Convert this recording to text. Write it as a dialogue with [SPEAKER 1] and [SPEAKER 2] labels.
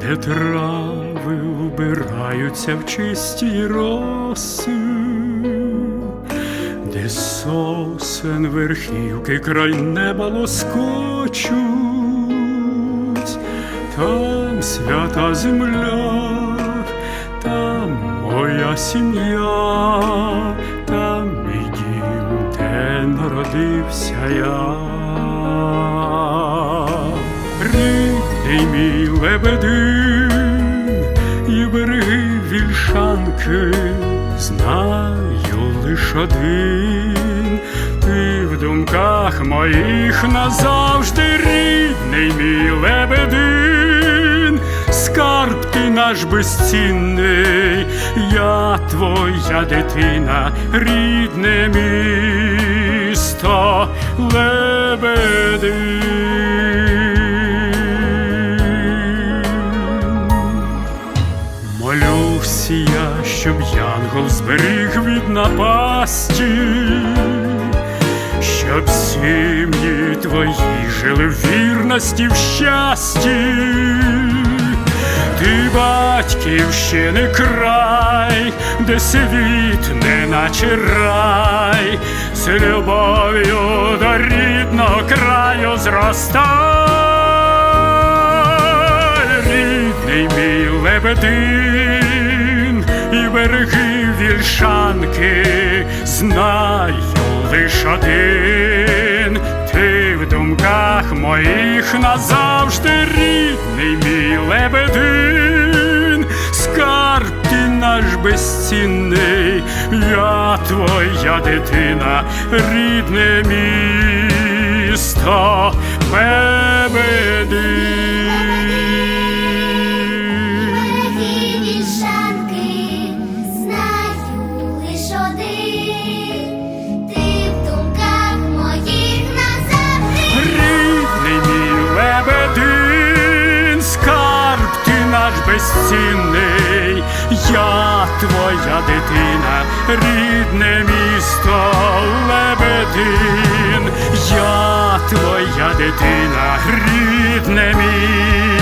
[SPEAKER 1] де трави вбираються в чисті роси, де сосен верхівки край неба лоскочуть, там свята земля, там моя сім'я, там мій дім, де народився я. Рідний мій лебедин і береги вільшанки, знаю лиш один, ти в думках моїх назавжди рідний мій лебедин, скарб ти наш безцінний, я твоя дитина, рідне місто лебедин. Я, щоб янгол зберіг від напасті, щоб сім'ї твої жили в вірності в щасті. Ти батьківщини край, де світ неначе рай, з любов'ю до рідного краю зростай, рідний мій лебедин, береги вільшанки, знаю лиш один, ти в думках моїх назавжди рідний мій лебедин, скарб ти наш безцінний, я твоя дитина, рідне місто лебедин. Безцінний, я твоя дитина, рідне місто лебедин, я твоя дитина, рідне місто.